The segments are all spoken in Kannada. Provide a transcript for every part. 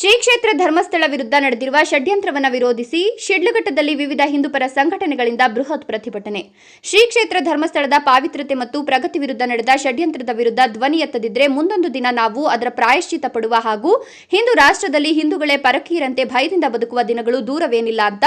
She ಶ್ರೀ ಕ್ಷೇತ್ರ ಧರ್ಮಸ್ಥಳ ವಿರುದ್ಧ ನಡೆದಿರುವ ಷಡ್ಯಂತ್ರವನ್ನ ವಿರೋಧಿಸಿ ಶಿಡ್ಲಘಟ್ಟದಲ್ಲಿ ವಿವಿಧ ಹಿಂದೂಪರ ಸಂಘಟನೆಗಳಿಂದ ಬೃಹತ್ ಪ್ರತಿಭಟನೆ. ಶ್ರೀ ಕ್ಷೇತ್ರ ಧರ್ಮಸ್ಥಳದ ಪಾವಿತ್ರ್ಯತೆ ಮತ್ತು ಪ್ರಗತಿ ವಿರುದ್ಧ ನಡೆದ ಷಡ್ಯಂತ್ರದ ವಿರುದ್ಧ ಧ್ವನಿ ಎತ್ತದಿದ್ರೆ ಮುಂದೊಂದು ದಿನ ನಾವು ಅದರ ಪ್ರಾಯಶ್ಚಿತ ಪಡುವ ಹಾಗೂ ಹಿಂದೂ ರಾಷ್ಟ್ರದಲ್ಲಿ ಹಿಂದೂಗಳೇ ಪರಕೀಯರಂತೆ ಭಯದಿಂದ ಬದುಕುವ ದಿನಗಳು ದೂರವೇನಿಲ್ಲ ಅಂತ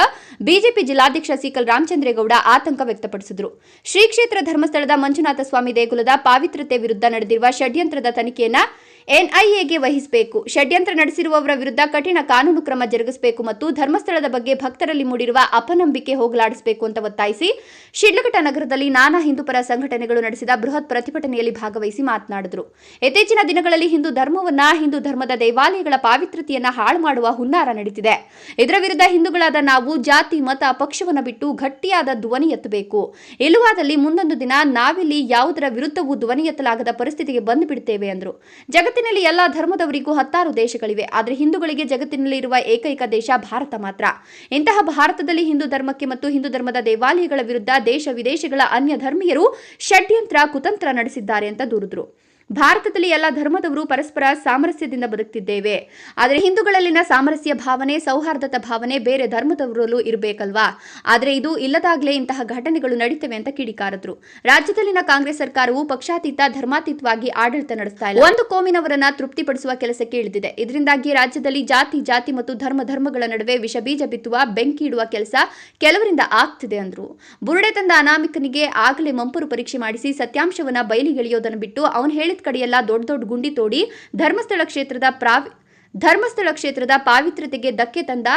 ಬಿಜೆಪಿ ಜಿಲ್ಲಾಧ್ಯಕ್ಷ ಸಿಕಲ್ ರಾಮಚಂದ್ರೇಗೌಡ ಆತಂಕ ವ್ಯಕ್ತಪಡಿಸಿದರು. ಶ್ರೀ ಕ್ಷೇತ್ರ ಧರ್ಮಸ್ಥಳದ ಮಂಜುನಾಥ ಸ್ವಾಮಿ ದೇಗುಲದ ಪಾವಿತ್ರ್ಯತೆ ವಿರುದ್ಧ ನಡೆದಿರುವ ಷಡ್ಯಂತ್ರದ ತನಿಖೆಯನ್ನ ಎನ್ಐಎಗೆ ವಹಿಸಬೇಕು. ಷಡ್ಯಂತ್ರ ನಡೆಸಿರುವವರ ವಿರುದ್ಧ ಕಠಿಣ ಕಾನೂನು ಕ್ರಮ ಜರುಗಿಸಬೇಕು ಮತ್ತು ಧರ್ಮಸ್ಥಳದ ಬಗ್ಗೆ ಭಕ್ತರಲ್ಲಿ ಮೂಡಿರುವ ಅಪನಂಬಿಕೆ ಹೋಗಲಾಡಿಸಬೇಕು ಅಂತ ಒತ್ತಾಯಿಸಿ ಶಿಡ್ಲಘಟ್ಟ ನಗರದಲ್ಲಿ ನಾನಾ ಹಿಂದೂಪರ ಸಂಘಟನೆಗಳು ನಡೆಸಿದ ಬೃಹತ್ ಪ್ರತಿಭಟನೆಯಲ್ಲಿ ಭಾಗವಹಿಸಿ ಮಾತನಾಡಿದರು. ಇತ್ತೀಚಿನ ದಿನಗಳಲ್ಲಿ ಹಿಂದೂ ಧರ್ಮವನ್ನ ಹಿಂದೂ ಧರ್ಮದ ದೇವಾಲಯಗಳ ಪಾವಿತ್ರ್ಯತೆಯನ್ನ ಹಾಳು ಮಾಡುವ ಹುನ್ನಾರ ನಡೀತಿದೆ ಇದರ ವಿರುದ್ಧ ಹಿಂದೂಗಳಾದ ನಾವು ಜಾತಿ, ಮತ, ಪಕ್ಷವನ್ನ ಬಿಟ್ಟು ಗಟ್ಟಿಯಾದ ಧ್ವನಿ ಎತ್ತಬೇಕು. ಇಲ್ಲವಾದಲ್ಲಿ ಮುಂದೊಂದು ದಿನ ನಾವಿಲ್ಲಿ ಯಾವುದರ ವಿರುದ್ಧವೂ ಧ್ವನಿ ಎತ್ತಲಾಗದ ಪರಿಸ್ಥಿತಿಗೆ ಬಂದು ಬಿಡುತ್ತೇವೆ ಎಂದರು ಜಗತ್ತಿನಲ್ಲಿ ಎಲ್ಲಾ ಧರ್ಮದವರಿಗೂ ಹತ್ತಾರು ದೇಶಗಳಿವೆ. ಆದರೆ ಹಿಂದೂಗಳಿಗೆ ಜಗತ್ತಿನಲ್ಲಿ ಇರುವ ಏಕೈಕ ದೇಶ ಭಾರತ ಮಾತ್ರ. ಇಂತಹ ಭಾರತದಲ್ಲಿ ಹಿಂದೂ ಧರ್ಮಕ್ಕೆ ಮತ್ತು ಹಿಂದೂ ಧರ್ಮದ ದೇವಾಲಯಗಳ ವಿರುದ್ಧ ದೇಶ ವಿದೇಶಗಳ ಅನ್ಯ ಧರ್ಮೀಯರು ಷಡ್ಯಂತ್ರ ಕುತಂತ್ರ ನಡೆಸಿದ್ದಾರೆ ಅಂತ ದೂರಿದ್ರು. ಭಾರತದಲ್ಲಿ ಎಲ್ಲ ಧರ್ಮದವರು ಪರಸ್ಪರ ಸಾಮರಸ್ಯದಿಂದ ಬದುಕ್ತಿದ್ದೇವೆ. ಆದರೆ ಹಿಂದೂಗಳಲ್ಲಿನ ಸಾಮರಸ್ಯ ಭಾವನೆ, ಸೌಹಾರ್ದತ ಭಾವನೆ ಬೇರೆ ಧರ್ಮದವರಲ್ಲೂ ಇರಬೇಕಲ್ವಾ? ಆದರೆ ಇದು ಇಲ್ಲದಾಗಲೇ ಇಂತಹ ಘಟನೆಗಳು ನಡೀತವೆ ಅಂತ ಕಿಡಿಕಾರದ್ರು. ರಾಜ್ಯದಲ್ಲಿನ ಕಾಂಗ್ರೆಸ್ ಸರ್ಕಾರವು ಪಕ್ಷಾತೀತ, ಧರ್ಮಾತೀತವಾಗಿ ಆಡಳಿತ ನಡೆಸ್ತಾ ಇಲ್ಲ. ಒಂದು ಕೋಮಿನವರನ್ನ ತೃಪ್ತಿಪಡಿಸುವ ಕೆಲಸಕ್ಕೆ ಇಳಿದಿದೆ. ಇದರಿಂದಾಗಿ ರಾಜ್ಯದಲ್ಲಿ ಜಾತಿ ಜಾತಿ ಮತ್ತು ಧರ್ಮ ಧರ್ಮಗಳ ನಡುವೆ ವಿಷ ಬೀಜ ಬಿತ್ತುವ, ಬೆಂಕಿ ಇಡುವ ಕೆಲಸ ಕೆಲವರಿಂದ ಆಗ್ತಿದೆ ಅಂದ್ರು. ಬುರುಡೆ ತಂದ ಅನಾಮಿಕನಿಗೆ ಆಗಲೇ ಮಂಪರು ಪರೀಕ್ಷೆ ಮಾಡಿಸಿ ಸತ್ಯಾಂಶವನ್ನ ಬಯಲಿಗೆಳೆಯೋದನ್ನು ಬಿಟ್ಟು ಅವನು ಹೇಳಿದ ಕಡೆಯೆಲ್ಲ ದೊಡ್ಡ ದೊಡ್ಡ ಗುಂಡಿ ತೋಡಿ ಧರ್ಮಸ್ಥಳ ಕ್ಷೇತ್ರದ ಪ್ರಾವಿ ಧರ್ಮಸ್ಥಳ ಕ್ಷೇತ್ರದ ಪಾವಿತ್ರತೆಗೆ ಧಕ್ಕೆ ತಂದ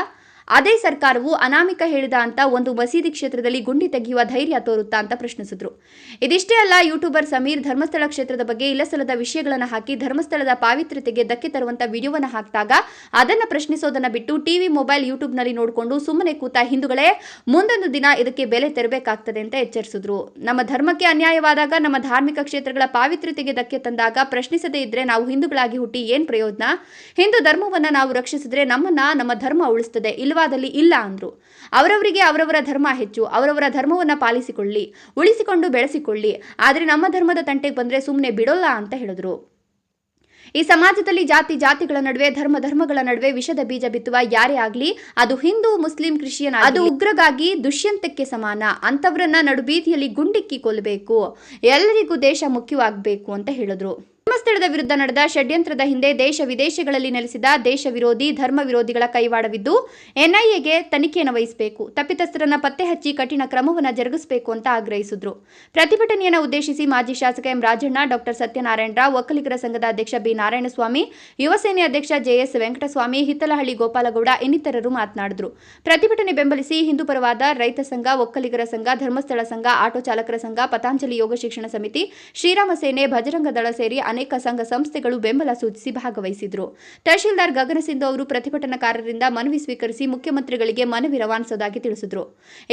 ಅದೇ ಸರ್ಕಾರವು ಅನಾಮಿಕ ಹೇಳಿದ ಅಂತ ಒಂದು ಮಸೀದಿ ಕ್ಷೇತ್ರದಲ್ಲಿ ಗುಂಡಿ ತೆಗೆಯುವ ಧೈರ್ಯ ತೋರುತ್ತಾ ಅಂತ ಪ್ರಶ್ನಿಸಿದ್ರು. ಇದಿಷ್ಟೇ ಅಲ್ಲ ಯೂಟ್ಯೂಬರ್ ಸಮೀರ್ ಧರ್ಮಸ್ಥಳ ಕ್ಷೇತ್ರದ ಬಗ್ಗೆ ಇಲ್ಲಸಲ್ಲದ ವಿಷಯಗಳನ್ನು ಹಾಕಿ ಧರ್ಮಸ್ಥಳದ ಪಾವಿತ್ರ್ಯತೆಗೆ ಧಕ್ಕೆ ತರುವಂತ ವಿಡಿಯೋವನ್ನು ಹಾಕಿದಾಗ ಅದನ್ನ ಪ್ರಶ್ನಿಸೋದನ್ನ ಬಿಟ್ಟು ಟಿವಿ, ಮೊಬೈಲ್ ಯೂಟ್ಯೂಬ್ನಲ್ಲಿ ನೋಡಿಕೊಂಡು ಸುಮ್ಮನೆ ಕೂತ ಹಿಂದೂಗಳೇ ಮುಂದೊಂದು ದಿನ ಇದಕ್ಕೆ ಬೆಲೆ ತೆರಬೇಕಾಗ್ತದೆ ಅಂತ ಎಚ್ಚರಿಸಿದ್ರು. ನಮ್ಮ ಧರ್ಮಕ್ಕೆ ಅನ್ಯಾಯವಾದಾಗ ನಮ್ಮ ಧಾರ್ಮಿಕ ಕ್ಷೇತ್ರಗಳ ಪಾವಿತ್ರತೆಗೆ ಧಕ್ಕೆ ತಂದಾಗ ಪ್ರಶ್ನಿಸದೇ ಇದ್ರೆ ನಾವು ಹಿಂದೂಗಳಾಗಿ ಹುಟ್ಟಿ ಏನ್ ಪ್ರಯೋಜನ? ಹಿಂದೂ ಧರ್ಮವನ್ನ ನಾವು ರಕ್ಷಿಸಿದ್ರೆ ನಮ್ಮನ್ನ ನಮ್ಮ ಧರ್ಮ ಉಳಿಸ್ತದೆ ಇಲ್ಲವಾದಲ್ಲಿ ಇಲ್ಲ ಅಂದ್ರು. ಅವರವರಿಗೆ ಅವರವರ ಧರ್ಮ ಹೆಚ್ಚು, ಅವರವರ ಧರ್ಮವನ್ನ ಪಾಲಿಸಿಕೊಳ್ಳಿ, ಉಳಿಸಿಕೊಂಡು ಬೆಳೆಸಿಕೊಳ್ಳಿ. ಆದರೆ ನಮ್ಮ ಧರ್ಮದ ತಂಟೆಗೆ ಬಂದ್ರೆ ಸುಮ್ಮನೆ ಬಿಡೋಲ್ಲ ಅಂತ ಹೇಳಿದ್ರು. ಈ ಸಮಾಜದಲ್ಲಿ ಜಾತಿ ಜಾತಿಗಳ ನಡುವೆ, ಧರ್ಮ ಧರ್ಮಗಳ ನಡುವೆ ವಿಷದ ಬೀಜ ಬಿತ್ತುವ ಯಾರೇ ಆಗಲಿ, ಅದು ಹಿಂದೂ, ಮುಸ್ಲಿಂ, ಕ್ರಿಶ್ಚಿಯನ್ ಅದು ಉಗ್ರಗಾಗಿ ದುಷ್ಯಂತಕ್ಕೆ ಸಮಾನ. ಅಂತವರನ್ನ ನಡುಬೀದಿಯಲ್ಲಿ ಗುಂಡಿಕ್ಕಿ ಕೊಲ್ಲಬೇಕು ಎಲ್ಲರಿಗೂ ದೇಶ ಮುಖ್ಯವಾಗಬೇಕು ಅಂತ ಹೇಳಿದ್ರು. ಧರ್ಮಸ್ಥಳದ ವಿರುದ್ಧ ನಡೆದ ಷಡ್ಯಂತ್ರದ ಹಿಂದೆ ದೇಶ ವಿದೇಶಗಳಲ್ಲಿ ನೆಲೆಸಿದ ದೇಶ ವಿರೋಧಿ, ಧರ್ಮ ವಿರೋಧಿಗಳ ಕೈವಾಡವಿದ್ದು, ಎನ್ಐಎಗೆ ತನಿಖೆಯನ್ನು ವಹಿಸಬೇಕು. ತಪ್ಪಿತಸ್ಥರನ್ನ ಪತ್ತೆ ಹಚ್ಚಿ ಕಠಿಣ ಕ್ರಮವನ್ನು ಜರುಗಿಸಬೇಕು ಅಂತ ಆಗ್ರಹಿಸಿದ್ರು. ಪ್ರತಿಭಟನೆಯನ್ನು ಉದ್ದೇಶಿಸಿ ಮಾಜಿ ಶಾಸಕ ಎಂ ರಾಜಣ್ಣ ಡಾಕ್ಟರ್ ಸತ್ಯನಾರಾಯಣ ರಾವ್, ಒಕ್ಕಲಿಗರ ಸಂಘದ ಅಧ್ಯಕ್ಷ ಬಿ ನಾರಾಯಣಸ್ವಾಮಿ, ಯುವಸೇನೆ ಅಧ್ಯಕ್ಷ ಜೆಎಸ್ ವೆಂಕಟಸ್ವಾಮಿ, ಹಿತ್ತಲಹಳ್ಳಿ ಗೋಪಾಲಗೌಡ ಇನ್ನಿತರರು ಮಾತನಾಡಿದರು. ಪ್ರತಿಭಟನೆ ಬೆಂಬಲಿಸಿ ಹಿಂದೂ ಪರವಾದ ರೈತ ಸಂಘ, ಒಕ್ಕಲಿಗರ ಸಂಘ, ಧರ್ಮಸ್ಥಳ ಸಂಘ, ಆಟೋ ಚಾಲಕರ ಸಂಘ, ಪತಾಂಜಲಿ ಯೋಗ ಶಿಕ್ಷಣ ಸಮಿತಿ, ಶ್ರೀರಾಮ ಸೇನೆ ಭಜರಂಗ ದಳ ಸೇರಿ ಅನೇಕ ಸಂಘ ಸಂಸ್ಥೆಗಳು ಬೆಂಬಲ ಸೂಚಿಸಿ ಭಾಗವಹಿಸಿದ್ರು. ತಹಶೀಲ್ದಾರ್ ಗಗನ ಸಿಂಧು ಅವರು ಪ್ರತಿಭಟನಾಕಾರರಿಂದ ಮನವಿ ಸ್ವೀಕರಿಸಿ ಮುಖ್ಯಮಂತ್ರಿಗಳಿಗೆ ಮನವಿ ರವಾನಿಸುವುದಾಗಿ ತಿಳಿಸಿದರು.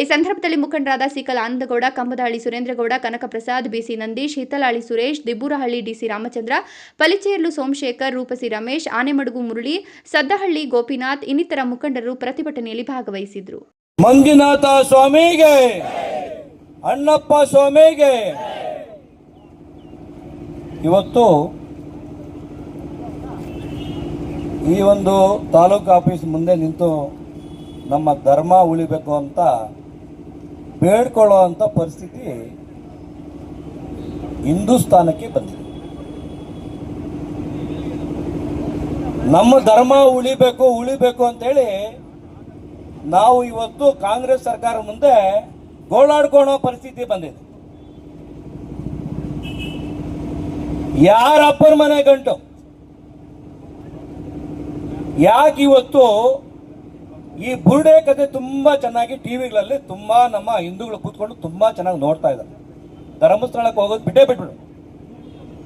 ಈ ಸಂದರ್ಭದಲ್ಲಿ ಮುಖಂಡರಾದ Sikal Anandagowda, Kambadahalli Surendragowda, Kanakaprasad, B C Nandish Hittalahalli Suresh, Dibburahalli D C Ramachandra, Palicherlu Somashekhar, Rupasi Ramesh, Anemadugu Murali, Saddahalli Gopinath ಇನ್ನಿತರ ಮುಖಂಡರು ಪ್ರತಿಭಟನೆಯಲ್ಲಿ ಭಾಗವಹಿಸಿದ್ರು. ಮಂಜುನಾಥ ಸ್ವಾಮಿಗೆ, ಅಣ್ಣಪ್ಪ ಸ್ವಾಮಿಗೆ ಇವತ್ತು ಈ ಒಂದು ತಾಲೂಕು ಆಫೀಸ್ ಮುಂದೆ ನಿಂತು ನಮ್ಮ ಧರ್ಮ ಉಳಿಬೇಕು ಅಂತ ಬೇಡ್ಕೊಳ್ಳೋ ಅಂಥ ಪರಿಸ್ಥಿತಿ ಹಿಂದೂಸ್ತಾನಕ್ಕೆ ಬಂದಿದೆ. ನಮ್ಮ ಧರ್ಮ ಉಳಿಬೇಕು ಉಳಿಬೇಕು ಅಂತೇಳಿ ನಾವು ಇವತ್ತು ಕಾಂಗ್ರೆಸ್ ಸರ್ಕಾರ ಮುಂದೆ ಗೋಳಾಡ್ಕೊಳ್ಳೋ ಪರಿಸ್ಥಿತಿ ಬಂದಿದೆ. ಯಾರ ಅಪ್ಪನ ಮನೆ ಗಂಟು? ಯಾಕೆ ಇವತ್ತು ಈ ಬುರುಡೆ ಕತೆ ತುಂಬಾ ಚೆನ್ನಾಗಿ ಟಿವಿಗಳಲ್ಲಿ ತುಂಬಾ ನಮ್ಮ ಹಿಂದೂಗಳು ಕೂತ್ಕೊಂಡು ತುಂಬಾ ಚೆನ್ನಾಗಿ ನೋಡ್ತಾ ಇದ್ದಾರೆ. ಧರ್ಮಸ್ಥಳಕ್ಕೆ ಹೋಗೋದು ಬಿಟ್ಟೇ ಬಿಟ್ಬಿಡು.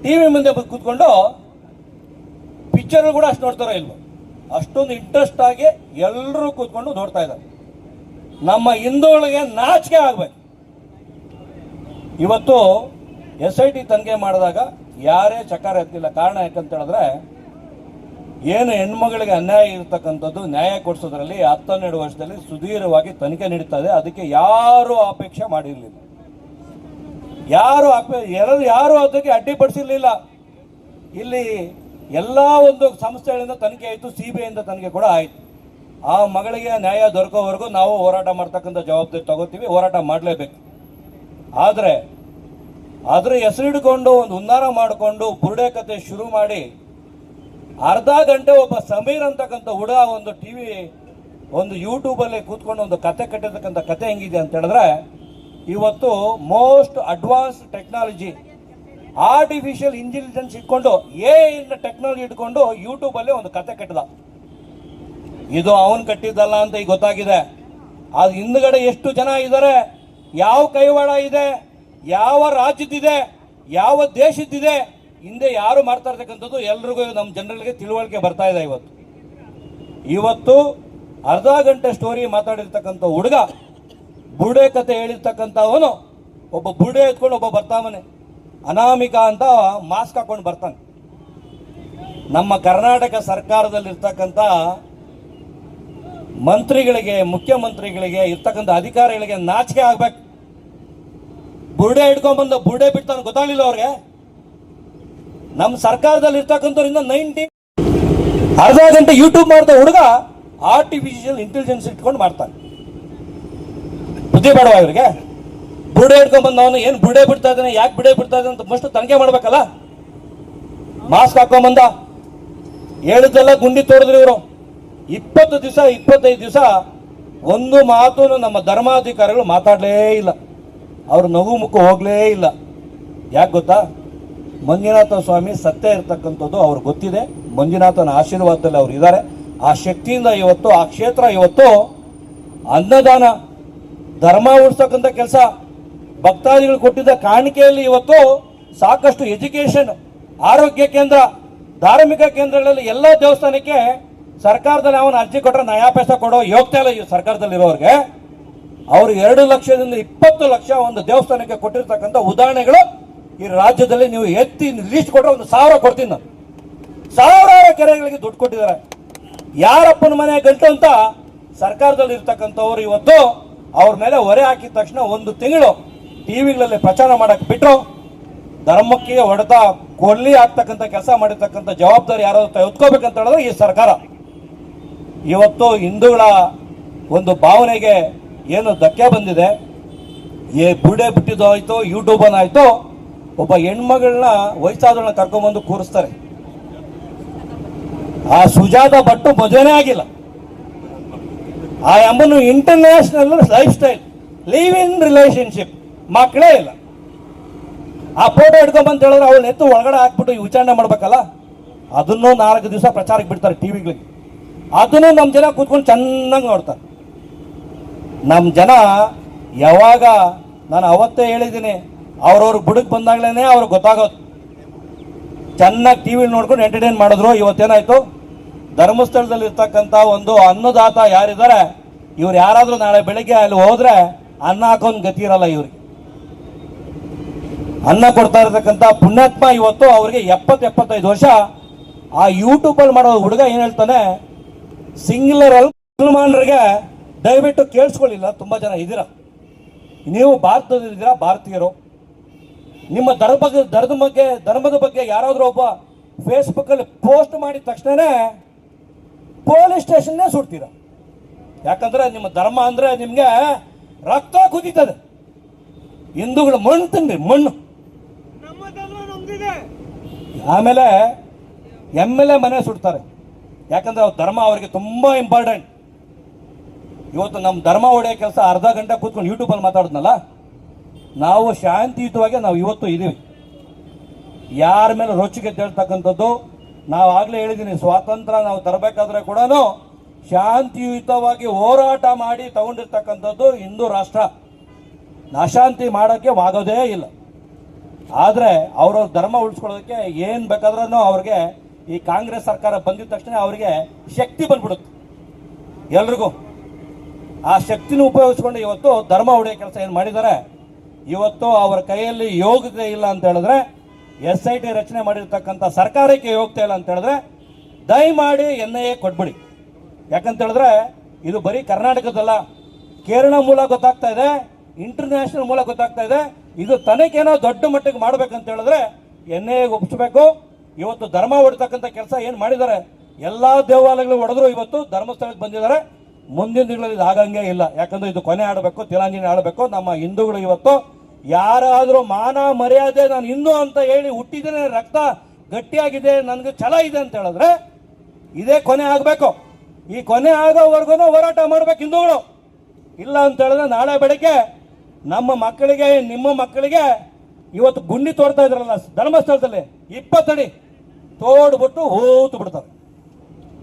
ಟಿವಿ ಮುಂದೆ ಕೂತ್ಕೊಂಡು ಪಿಕ್ಚರ್ ಕೂಡ ಅಷ್ಟು ನೋಡ್ತಾರೋ ಇಲ್ವೋ? ಅಷ್ಟೊಂದು ಇಂಟ್ರೆಸ್ಟ್ ಆಗಿ ಎಲ್ಲರೂ ಕೂತ್ಕೊಂಡು ನೋಡ್ತಾ ಇದ್ದಾರೆ. ನಮ್ಮ ಹಿಂದೂಗಳಿಗೆ ನಾಚಿಕೆ ಆಗ್ಬೇಕು. ಇವತ್ತು ಎಸ್ ಐ ಟಿ ತನಿಖೆ ಮಾಡಿದಾಗ ಯಾರೇ ಚಕಾರ ಎತ್ತಿಲ್ಲ ಕಾರಣ ಯಾಕಂತ ಹೇಳಿದ್ರೆ ಏನು ಹೆಣ್ಮಗಳಿಗೆ ಅನ್ಯಾಯ ಇರತಕ್ಕಂಥದ್ದು ನ್ಯಾಯ ಕೊಡಿಸೋದ್ರಲ್ಲಿ ಹತ್ತನ್ನೆರಡು ವರ್ಷದಲ್ಲಿ ಸುದೀರ್ಘವಾಗಿ ತನಿಖೆ ನೀಡುತ್ತದೆ ಅದಕ್ಕೆ ಯಾರು ಅಪೇಕ್ಷೆ ಮಾಡಿರಲಿಲ್ಲ. ಯಾರು ಅಪೇ, ಯಾರು ಅದಕ್ಕೆ ಅಡ್ಡಿಪಡಿಸಿರ್ಲಿಲ್ಲ ಇಲ್ಲಿ ಎಲ್ಲ ಒಂದು ಸಂಸ್ಥೆಗಳಿಂದ ತನಿಖೆ ಆಯಿತು ಸಿ ಬಿ ಐಯಿಂದ ತನಿಖೆ ಕೂಡ ಆಯಿತು. ಆ ಮಗಳಿಗೆ ನ್ಯಾಯ ದೊರಕೋವರೆಗೂ ನಾವು ಹೋರಾಟ ಮಾಡ್ತಕ್ಕಂಥ ಜವಾಬ್ದಾರಿ ತಗೋತೀವಿ, ಹೋರಾಟ ಮಾಡಲೇಬೇಕು. ಆದರೆ ಅದ್ರ ಹೆಸರಿಡ್ಕೊಂಡು ಒಂದು ಉನ್ನಾರ ಮಾಡಿಕೊಂಡು ಬುರುಡೆ ಕತೆ ಶುರು ಮಾಡಿ ಅರ್ಧ ಗಂಟೆ ಒಬ್ಬ ಸಮೀರ್ ಅಂತಕ್ಕಂಥ ಹುಡ ಒಂದು ಟಿವಿ, ಒಂದು ಯೂಟ್ಯೂಬಲ್ಲಿ ಕೂತ್ಕೊಂಡು ಒಂದು ಕತೆ ಕಟ್ಟಿರ್ತಕ್ಕಂಥ ಕತೆ ಹೆಂಗಿದೆ ಅಂತ ಹೇಳಿದ್ರೆ, ಇವತ್ತು most advance technology, artificial intelligence ಇಟ್ಕೊಂಡು ಎ ಟೆಕ್ನಾಲಜಿ ಇಟ್ಕೊಂಡು ಯೂಟ್ಯೂಬಲ್ಲಿ ಒಂದು ಕತೆ ಕಟ್ಟಿದ. ಇದು ಅವನು ಕಟ್ಟಿದ್ದಲ್ಲ ಅಂತ ಈಗ ಗೊತ್ತಾಗಿದೆ. ಅದು ಹಿಂದ್ಗಡೆ ಎಷ್ಟು ಜನ ಇದ್ದಾರೆ, ಯಾವ ಕೈವಾಡ ಇದೆ ಯಾವ ರಾಜ್ಯದಿದೆ ಯಾವ ದೇಶದ್ದಿದೆ, ಹಿಂದೆ ಯಾರು ಮಾಡ್ತಾ ಇರ್ತಕ್ಕಂಥದ್ದು ಎಲ್ರಿಗೂ ನಮ್ಮ ಜನರಿಗೆ ತಿಳುವಳಿಕೆ ಬರ್ತಾ ಇದೆ ಇವತ್ತು. ಇವತ್ತು ಅರ್ಧ ಗಂಟೆ ಸ್ಟೋರಿ ಮಾತಾಡಿರ್ತಕ್ಕಂಥ ಹುಡುಗ ಬುಡೆ ಕತೆ ಹೇಳಿರ್ತಕ್ಕಂಥವನು ಒಬ್ಬ ಬುಡೆ ಎತ್ಕೊಂಡು ಒಬ್ಬ ಬರ್ತಾವನೆ. ಅನಾಮಿಕ ಅಂತ ಮಾಸ್ಕ್ ಹಾಕೊಂಡು ಬರ್ತಾನೆ. ನಮ್ಮ ಕರ್ನಾಟಕ ಸರ್ಕಾರದಲ್ಲಿರ್ತಕ್ಕಂಥ ಮಂತ್ರಿಗಳಿಗೆ, ಮುಖ್ಯಮಂತ್ರಿಗಳಿಗೆ, ಇರ್ತಕ್ಕಂಥ ಅಧಿಕಾರಿಗಳಿಗೆ ನಾಚಿಕೆ ಆಗ್ಬೇಕು. ಬುರುಡೆ ಹಿಡ್ಕೊಂಡ್ಬಂದ ಬುರುಡೆ ಬಿಡ್ತಾನೆ ಗೊತ್ತಾಗ್ಲಿಲ್ಲ ಅವ್ರಿಗೆ. ನಮ್ಮ ಸರ್ಕಾರದಲ್ಲಿ ಇರ್ತಕ್ಕಂಥವ್ರಿಂದ ನೈಂಟಿ ಅರ್ಧ ಗಂಟೆ ಯೂಟ್ಯೂಬ್ ಮಾಡಿದ ಹುಡುಗ ಆರ್ಟಿಫಿಷಿಯಲ್ ಇಂಟೆಲಿಜೆನ್ಸ್ ಇಟ್ಕೊಂಡು ಮಾಡ್ತಾನೆ. ಬುದ್ಧಿ ಬೇಡವ ಇವ್ರಿಗೆ? ಬುರುಡೆ ಹಿಡ್ಕೊಂಡ್ ಬಂದವನು ಏನು ಬುರುಡೆ ಬಿಡ್ತಾ ಇದ್ದಾನೆ, ಯಾಕೆ ಬುರುಡೆ ಬಿಡ್ತಾ ಇದ್ದಾನೆ ಅಂತ ಮಸ್ಟ್ ತನಿಖೆ ಮಾಡ್ಬೇಕಲ್ಲ? ಮಾಸ್ಕ್ ಹಾಕೊಂಬಂದ ಹೇಳಿದ್ದೆಲ್ಲ ಗುಂಡಿ ತೋಡಿದ್ರು ಇವರು. ಇಪ್ಪತ್ತು ದಿವಸ, ಇಪ್ಪತ್ತೈದು ದಿವಸ ಒಂದು ಮಾತು ನಮ್ಮ ಧರ್ಮಾಧಿಕಾರಿಗಳು ಮಾತಾಡಲೇ ಇಲ್ಲ. ಅವ್ರು ನಗು ಮುಖ ಹೋಗಲೇ ಇಲ್ಲ. ಯಾಕೆ ಗೊತ್ತಾ? ಮಂಜುನಾಥ ಸ್ವಾಮಿ ಸತ್ಯ ಇರತಕ್ಕಂಥದ್ದು ಅವ್ರಿಗೆ ಗೊತ್ತಿದೆ. ಮಂಜುನಾಥನ ಆಶೀರ್ವಾದದಲ್ಲಿ ಅವ್ರು ಇದ್ದಾರೆ ಆ ಶಕ್ತಿಯಿಂದ ಇವತ್ತು, ಆ ಕ್ಷೇತ್ರ ಇವತ್ತು ಅನ್ನದಾನ, ಧರ್ಮ ಉಳಿಸ್ತಕ್ಕಂಥ ಕೆಲಸ ಭಕ್ತಾದಿಗಳು ಕೊಟ್ಟಿದ್ದ ಕಾಣಿಕೆಯಲ್ಲಿ ಇವತ್ತು ಸಾಕಷ್ಟು ಎಜುಕೇಶನ್ ಆರೋಗ್ಯ ಕೇಂದ್ರ, ಧಾರ್ಮಿಕ ಕೇಂದ್ರಗಳಲ್ಲಿ ಎಲ್ಲ ದೇವಸ್ಥಾನಕ್ಕೆ ಸರ್ಕಾರದಲ್ಲಿ ಅವನ ಅರ್ಜಿ ಕೊಟ್ಟರೆ ನಯಾ ಪೈಸಾ ಕೊಡೋ ಯೋಗ್ಯತೆ ಇಲ್ಲ ಸರ್ಕಾರದಲ್ಲಿರೋರಿಗೆ. ಅವರು ಎರಡು ಲಕ್ಷದಿಂದ ಇಪ್ಪತ್ತು ಲಕ್ಷ ಒಂದು ದೇವಸ್ಥಾನಕ್ಕೆ ಕೊಟ್ಟಿರ್ತಕ್ಕಂಥ ಉದಾಹರಣೆಗಳು ಈ ರಾಜ್ಯದಲ್ಲಿ ನೀವು ಎತ್ತಿ ಲೀಸ್ಟ್ ಕೊಟ್ಟರೆ ಒಂದು ಸಾವಿರ ಕೊಡ್ತೀನಿ ನಾನು. ಸಾವಿರಾರು ಕೆರೆಗಳಿಗೆ ದುಡ್ಡು ಕೊಟ್ಟಿದ್ದಾರೆ. ಯಾರಪ್ಪನ ಮನೆ ಗಂಟು ಅಂತ ಸರ್ಕಾರದಲ್ಲಿ ಇರ್ತಕ್ಕಂಥವ್ರು ಇವತ್ತು ಅವ್ರ ಮೇಲೆ ಹೊರೆ ಹಾಕಿದ ತಕ್ಷಣ ಒಂದು ತಿಂಗಳು ಟಿವಿಗಳಲ್ಲಿ ಪ್ರಚಾರ ಮಾಡಕ್ ಬಿಟ್ಟು ಧರ್ಮಕ್ಕೆ ಹೊಡೆತ ಕೊಲ್ಲಿ ಆಗ್ತಕ್ಕಂಥ ಕೆಲಸ ಮಾಡಿರ್ತಕ್ಕಂಥ ಜವಾಬ್ದಾರಿ ಯಾರಾದ್ರೂ ಎತ್ಕೋಬೇಕಂತ ಹೇಳಿದ್ರೆ ಈ ಸರ್ಕಾರ. ಇವತ್ತು ಹಿಂದೂಗಳ ಒಂದು ಭಾವನೆಗೆ ಏನು ಧಕ್ಕೆ ಬಂದಿದೆ. ಏ ಬುಡೆ ಬಿಟ್ಟಿದ್ದು ಆಯ್ತು ಯೂಟ್ಯೂಬನ್ ಆಯ್ತು ಒಬ್ಬ ಹೆಣ್ಮಗಳನ್ನ ವಯಸ್ಸಾದಳನ್ನ ಕರ್ಕೊಂಬಂದು ಕೂರಿಸ್ತಾರೆ. ಆ ಸುಜಾತ ಭಟ್ಟು ಮದುವೆನೇ ಆಗಿಲ್ಲ. ಆ ಅಮ್ಮನು international lifestyle live in relationship ಮಕ್ಕಳೇ ಇಲ್ಲ. ಆ ಫೋಟೋ ಹಿಡ್ಕೊಂಬಂತ ಹೇಳಿದ್ರೆ ಅವಳು ಎತ್ತು ಒಳಗಡೆ ಹಾಕ್ಬಿಟ್ಟು ವಿಚಾರಣೆ ಮಾಡ್ಬೇಕಲ್ಲ? ಅದನ್ನು ನಾಲ್ಕು ದಿವಸ ಪ್ರಚಾರಕ್ಕೆ ಬಿಡ್ತಾರೆ ಟಿವಿಗಳಿಗೆ ಅದನ್ನು ನಮ್ಮ ಜನ ಕೂತ್ಕೊಂಡು ಚೆನ್ನಾಗಿ ನೋಡ್ತಾರೆ. ನಮ್ಮ ಜನ ಯಾವಾಗ ನಾನು ಅವತ್ತೇ ಹೇಳಿದ್ದೀನಿ, ಅವ್ರವ್ರ ಬುಡಕ್ಕೆ ಬಂದಾಗಲೇ ಅವ್ರಿಗೆ ಗೊತ್ತಾಗೋದು. ಚೆನ್ನಾಗಿ ಟಿ ವಿಲಿ ನೋಡ್ಕೊಂಡು ಎಂಟರ್ಟೈನ್ ಮಾಡಿದ್ರು, ಇವತ್ತೇನಾಯಿತು? ಧರ್ಮಸ್ಥಳದಲ್ಲಿ ಇರ್ತಕ್ಕಂಥ ಒಂದು ಅನ್ನದಾತ ಯಾರಿದ್ದಾರೆ ಇವ್ರು ಯಾರಾದರೂ ನಾಳೆ ಬೆಳಿಗ್ಗೆ ಅಲ್ಲಿ ಹೋದರೆ ಅನ್ನ ಹಾಕೋನ್ ಗತಿ ಇರಲ್ಲ ಇವ್ರಿಗೆ. ಅನ್ನ ಕೊಡ್ತಾ ಇರತಕ್ಕಂಥ ಪುಣ್ಯಾತ್ಮ ಇವತ್ತು ಅವ್ರಿಗೆ ಎಪ್ಪತ್ತು ಎಪ್ಪತ್ತೈದು ವರ್ಷ. ಆ ಯೂಟ್ಯೂಬಲ್ಲಿ ಮಾಡೋ ಹುಡುಗ ಏನು ಹೇಳ್ತಾನೆ, ಸಿಂಗ್ಲರಲ್ಲಿ ಮುಸಲ್ಮಾನರಿಗೆ ದಯವಿಟ್ಟು ಕೇಳಿಸ್ಕೊಳ್ಳಿಲ್ಲ, ತುಂಬ ಜನ ಇದ್ದೀರಾ? ನೀವು ಭಾರತದಲ್ಲಿದ್ದೀರಾ ಭಾರತೀಯರು? ನಿಮ್ಮ ಧರ್ಮ ಧರ್ಮದ ಬಗ್ಗೆ ಧರ್ಮದ ಬಗ್ಗೆ ಯಾರಾದರೂ ಒಬ್ಬ ಫೇಸ್ಬುಕ್ಕಲ್ಲಿ ಪೋಸ್ಟ್ ಮಾಡಿದ ತಕ್ಷಣನೇ ಪೊಲೀಸ್ ಸ್ಟೇಷನ್ನೇ ಸುಡ್ತೀರ? ಯಾಕಂದರೆ ನಿಮ್ಮ ಧರ್ಮ ಅಂದರೆ ನಿಮಗೆ ರಕ್ತ ಕುದೀತದೆ. ಹಿಂದೂಗಳು ಮಣ್ಣು ತಿನ್ರಿ, ಮಣ್ಣು. ಆಮೇಲೆ ಎಂ ಎಲ್ ಎ ಮನೆ ಸುಡ್ತಾರೆ. ಯಾಕಂದ್ರೆ ಅವ್ರ ಧರ್ಮ ಅವರಿಗೆ ತುಂಬ ಇಂಪಾರ್ಟೆಂಟ್ ಇವತ್ತು ನಮ್ಮ ಧರ್ಮ ಹೊಡೆಯೋ ಕೆಲಸ ಅರ್ಧ ಗಂಟೆ ಕೂತ್ಕೊಂಡು ಯೂಟ್ಯೂಬಲ್ಲಿ ಮಾತಾಡಿದ್ನಲ್ಲ? ನಾವು ಶಾಂತಿಯುತವಾಗಿ ನಾವು ಇವತ್ತು ಇದ್ದೀವಿ ಯಾರ ಮೇಲೆ ರೊಚ್ಚಿಗೆ ತೇಳ್ತಕ್ಕಂಥದ್ದು, ನಾವು ಆಗಲೇ ಹೇಳಿದ್ದೀನಿ ಸ್ವಾತಂತ್ರ್ಯ ನಾವು ತರಬೇಕಾದ್ರೆ ಕೂಡ ಶಾಂತಿಯುತವಾಗಿ ಹೋರಾಟ ಮಾಡಿ ತಗೊಂಡಿರ್ತಕ್ಕಂಥದ್ದು ಹಿಂದೂ ರಾಷ್ಟ್ರ. ಅಶಾಂತಿ ಮಾಡೋಕ್ಕೆ ಆಗೋದೇ ಇಲ್ಲ. ಆದರೆ ಅವ್ರವ್ರ ಧರ್ಮ ಉಳಿಸ್ಕೊಳ್ಳೋದಕ್ಕೆ ಏನು ಬೇಕಾದ್ರೂ ಅವ್ರಿಗೆ ಈ ಕಾಂಗ್ರೆಸ್ ಸರ್ಕಾರ ಬಂದಿದ ತಕ್ಷಣ ಅವರಿಗೆ ಶಕ್ತಿ ಬಂದ್ಬಿಡುತ್ತೆ. ಎಲ್ರಿಗೂ. ಆ ಶಕ್ತಿನ ಉಪಯೋಗಿಸ್ಕೊಂಡು ಇವತ್ತು ಧರ್ಮ ಹೊಡೆಯೋ ಕೆಲಸ ಏನು ಮಾಡಿದ್ದಾರೆ? ಇವತ್ತು ಅವರ ಕೈಯಲ್ಲಿ ಯೋಗ್ಯತೆ ಇಲ್ಲ ಅಂತ ಹೇಳಿದ್ರೆ, ಎಸ್ ಐ ಟಿ ರಚನೆ ಮಾಡಿರ್ತಕ್ಕಂಥ ಸರ್ಕಾರಕ್ಕೆ ಯೋಗ್ಯತೆ ಇಲ್ಲ ಅಂತ ಹೇಳಿದ್ರೆ, ದಯಮಾಡಿ ಎನ್ ಐ ಎ ಕೊಟ್ಬಿಡಿ. ಯಾಕಂತ ಹೇಳಿದ್ರೆ, ಇದು ಬರೀ ಕರ್ನಾಟಕದಲ್ಲ. ಕೇರಳ ಮೂಲ ಗೊತ್ತಾಗ್ತಾ ಇದೆ ಇಂಟರ್ನ್ಯಾಷನಲ್ ಮೂಲ ಗೊತ್ತಾಗ್ತಾ ಇದೆ. ಇದು ತನಿಖೆನೋ ದೊಡ್ಡ ಮಟ್ಟಿಗೆ ಮಾಡ್ಬೇಕಂತ ಹೇಳಿದ್ರೆ, ಎನ್ ಐ ಒಪ್ಪಿಸ್ಬೇಕು ಇವತ್ತು ಧರ್ಮ ಹೊಡ್ತಕ್ಕಂಥ ಕೆಲಸ ಏನು ಮಾಡಿದ್ದಾರೆ? ಎಲ್ಲಾ ದೇವಾಲಯಗಳು ಹೊಡೆದ್ರು ಇವತ್ತು ಧರ್ಮಸ್ಥಳಕ್ಕೆ ಬಂದಿದ್ದಾರೆ. ಮುಂದಿನ ದಿನಗಳಲ್ಲಿ ಆಗಂಗೆ ಇಲ್ಲ. ಯಾಕಂದ್ರೆ ಇದು ಕೊನೆ ಆಡಬೇಕು, ತಿಲಾಂಜಲಿ ಆಡಬೇಕು. ನಮ್ಮ ಹಿಂದೂಗಳು ಇವತ್ತು ಯಾರಾದರೂ ಮಾನ ಮರ್ಯಾದೆ ನಾನು ಹಿಂದೂ ಅಂತ ಹೇಳಿ ಹುಟ್ಟಿದ್ದೇನೆ ರಕ್ತ ಗಟ್ಟಿಯಾಗಿದೆ, ನನಗೆ ಛಲ ಇದೆ ಅಂತ ಹೇಳಿದ್ರೆ ಇದೇ ಕೊನೆ ಆಗಬೇಕು. ಈ ಕೊನೆ ಆಗೋವರೆಗೂ ಹೋರಾಟ ಮಾಡ್ಬೇಕು ಹಿಂದೂಗಳು. ಇಲ್ಲ ಅಂತ ಹೇಳಿದ್ರೆ ನಾಳೆ ಬೆಳಗ್ಗೆ ನಮ್ಮ ಮಕ್ಕಳಿಗೆ, ನಿಮ್ಮ ಮಕ್ಕಳಿಗೆ ಇವತ್ತು ಗುಂಡಿ ತೋಡ್ತಾ ಇದ್ರಲ್ಲ ಧರ್ಮಸ್ಥಳದಲ್ಲಿ ಇಪ್ಪತ್ತಡಿ ತೋಡ್ಬಿಟ್ಟು ಹೂತು ಬಿಡ್ತಾರೆ.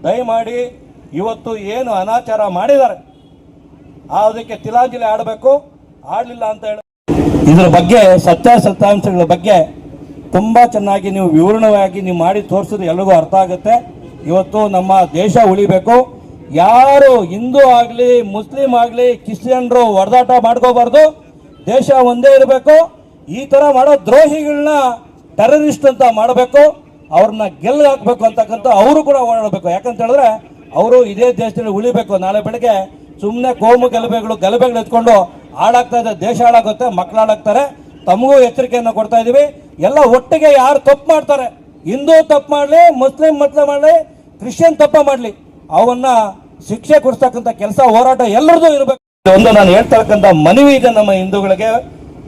ದಯಮಾಡಿ ಇವತ್ತು ಏನು ಅನಾಚಾರ ಮಾಡಿದ್ದಾರೆ? ಅದಕ್ಕೆ ತಿಲಾಂಜಲಿ ಆಡಬೇಕು ಆಡಲಿಲ್ಲ ಅಂತ ಹೇಳಿ. ಇದರ ಬಗ್ಗೆ ಸತ್ಯಾಸತ್ಯಾಂಶಗಳ ಬಗ್ಗೆ ತುಂಬ ಚೆನ್ನಾಗಿ ನೀವು ವಿವರಣವಾಗಿ ನೀವು ಮಾಡಿ ತೋರಿಸಿದ್ರೆ ಎಲ್ರಿಗೂ ಅರ್ಥ ಆಗುತ್ತೆ. ಇವತ್ತು ನಮ್ಮ ದೇಶ ಉಳಿಬೇಕು. ಯಾರು ಹಿಂದೂ ಆಗಲಿ, ಮುಸ್ಲಿಂ ಆಗಲಿ, ಕ್ರಿಶ್ಚಿಯನ್ರು ಹೊಡೆದಾಟ ಮಾಡ್ಕೋಬಾರ್ದು. ದೇಶ ಒಂದೇ ಇರಬೇಕು. ಈ ಥರ ಮಾಡೋ ದ್ರೋಹಿಗಳನ್ನ ಟೆರರಿಸ್ಟ್ ಅಂತ ಮಾಡಬೇಕು. ಅವ್ರನ್ನ ಗೆಲ್ಲ ಹಾಕಬೇಕು ಅಂತಕ್ಕಂಥ ಅವರು ಕೂಡ ಓಡಾಡಬೇಕು. ಯಾಕಂತ ಹೇಳಿದ್ರೆ ಅವರು ಇದೇ ದೇಶದಲ್ಲಿ ಉಳಿಬೇಕು. ನಾಳೆ ಬೆಳಗ್ಗೆ ಸುಮ್ಮನೆ ಕೋಮು ಗಲಭೆಗಳು ಗಲಭೆಗಳು ಎತ್ಕೊಂಡು ಹಾಳಾಗ್ತಾ ಇದೆ ದೇಶ ಹಾಳಾಗುತ್ತೆ ಮಕ್ಕಳು ಹಾಳಾಗ್ತಾರೆ. ತಮಗೂ ಎಚ್ಚರಿಕೆಯನ್ನು ಕೊಡ್ತಾ ಇದೀವಿ. ಎಲ್ಲ ಒಟ್ಟಿಗೆ ಯಾರು ತಪ್ಪು ಮಾಡ್ತಾರೆ? ಹಿಂದೂ ತಪ್ಪು ಮಾಡಲಿ, ಮುಸ್ಲಿಂ ಮತ್ಲ ಮಾಡಲಿ, ಕ್ರಿಶ್ಚಿಯನ್ ತಪ್ಪ ಮಾಡಲಿ. ಅವನ್ನ ಶಿಕ್ಷೆ ಕೊಡಿಸ್ತಕ್ಕಂಥ ಕೆಲಸ, ಹೋರಾಟ ಎಲ್ಲರದು ಇರಬೇಕು. ಒಂದು ನಾನು ಹೇಳ್ತಕ್ಕಂಥ ಮನವಿ ಇದೆ ನಮ್ಮ ಹಿಂದೂಗಳಿಗೆ.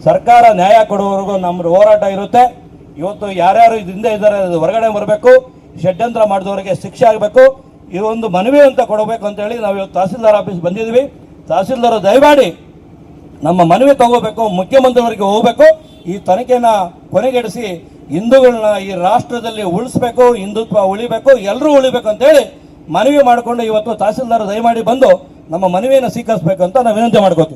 ಸರ್ಕಾರ ನ್ಯಾಯ ಕೊಡುವವರೆಗೂ ನಮ್ಮ ಹೋರಾಟ ಇರುತ್ತೆ. ಇವತ್ತು ಯಾರ್ಯಾರು ಹಿಂದೆ ಇದ್ದಾರೆ ಹೊರಗಡೆ ಬರಬೇಕು. ಷಡ್ಯಂತ್ರ ಮಾಡಿದವರಿಗೆ ಶಿಕ್ಷೆ ಆಗಬೇಕು. ಇದೊಂದು ಮನವಿ ಅಂತ ಕೊಡಬೇಕು ಅಂತ ಹೇಳಿ ನಾವು ಇವತ್ತು ತಹಸೀಲ್ದಾರ್ ಆಫೀಸ್ ಬಂದಿದ್ವಿ. ತಹಸೀಲ್ದಾರ್ ದಯಮಾಡಿ ನಮ್ಮ ಮನವಿ ತಗೋಬೇಕು, ಮುಖ್ಯಮಂತ್ರಿಯವರಿಗೆ ಹೋಗಬೇಕು, ಈ ತನಿಖೆನ ಕೊನೆಗೆಡಿಸಿ ಹಿಂದೂಗಳನ್ನ ಈ ರಾಷ್ಟ್ರದಲ್ಲಿ ಉಳಿಸ್ಬೇಕು, ಹಿಂದುತ್ವ ಉಳಿಬೇಕು ಎಲ್ಲರೂ ಉಳಿಬೇಕು ಅಂತ ಹೇಳಿ ಮನವಿ ಮಾಡಿಕೊಂಡು ಇವತ್ತು ತಹಸೀಲ್ದಾರ್ ದಯಮಾಡಿ ಬಂದು ನಮ್ಮ ಮನವಿಯನ್ನು ಸ್ವೀಕರಿಸಬೇಕು ಅಂತ ನಾವು ವಿನಂತಿ ಮಾಡ್ಕೋತೀವಿ.